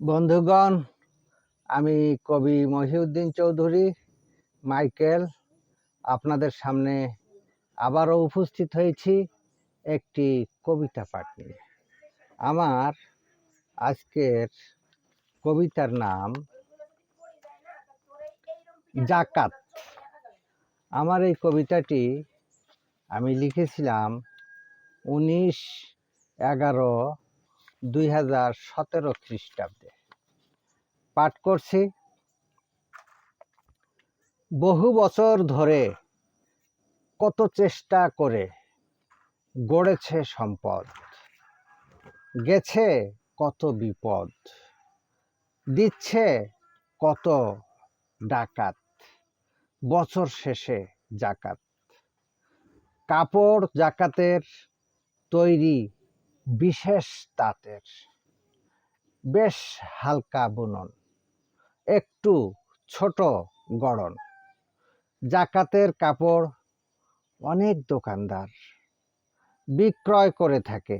বন্ধুগণ, আমি কবি মহিউদ্দিন চৌধুরী, মাইকেল, আপনাদের সামনে আবারও উপস্থিত হয়েছি একটি কবিতা পাঠ নিয়ে। আমার আজকের কবিতার নাম জাকাত। আমার এই কবিতাটি আমি লিখেছিলাম উনিশ এগারো দুই হাজার সতেরো খ্রিস্টাব্দে। পাঠ করছি, বহু বছর ধরে কত চেষ্টা করে গড়েছে সম্পদ, গেছে কত বিপদ, দিচ্ছে কত ডাকাত, বছর শেষে জাকাত। কাপড় জাকাতের তৈরি বিশেষ তাঁতের। বেশ হালকা বুনন, একটু ছোট গড়ন, জাকাতের কাপড় অনেক দোকানদার, বিক্রয় করে থাকে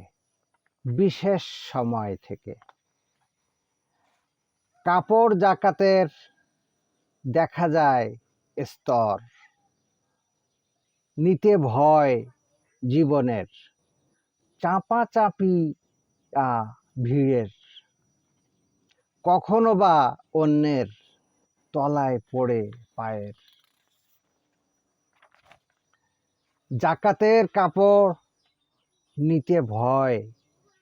বিশেষ সময় থেকে। কাপড় জাকাতের দেখা যায় স্তর, নিতে ভয় জীবনের। চাপা চাপি ভিড়ের। কখনো বা অন্যের তলায় পড়ে পায়ের। জাকাতের কাপড় নিতে ভয়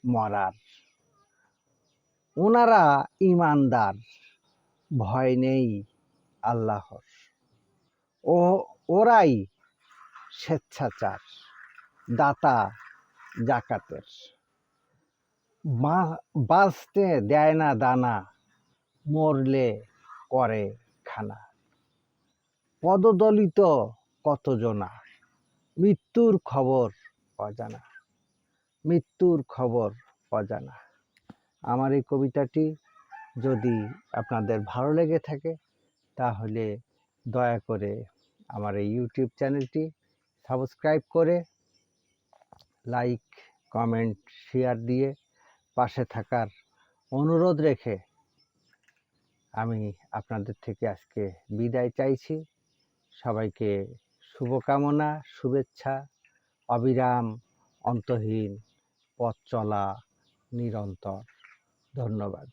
মরার। ওনারা ইমানদার, ভয় নেই আল্লাহর। ও, ওরাই স্বেচ্ছাচার, দাতা জাকাতের। বাঁচতে দেয় না দানা, মরলে করে খানা। পদদলিত কতজনা? মৃত্যুর খবর অজানা। মৃত্যুর খবর অজানা। আমার এই কবিতাটি যদি আপনাদের ভালো লেগে থাকে, তাহলে দয়া করে আমার এই ইউটিউব চ্যানেলটি সাবস্ক্রাইব করে লাইক কমেন্ট শেয়ার দিয়ে পাশে থাকার অনুরোধ রেখে আমি আপনাদের থেকে আজকে বিদায় চাইছি। সবাইকে শুভকামনা, শুভেচ্ছা, অবিরাম, অন্তহীন, পথ চলা, নিরন্তর। ধন্যবাদ।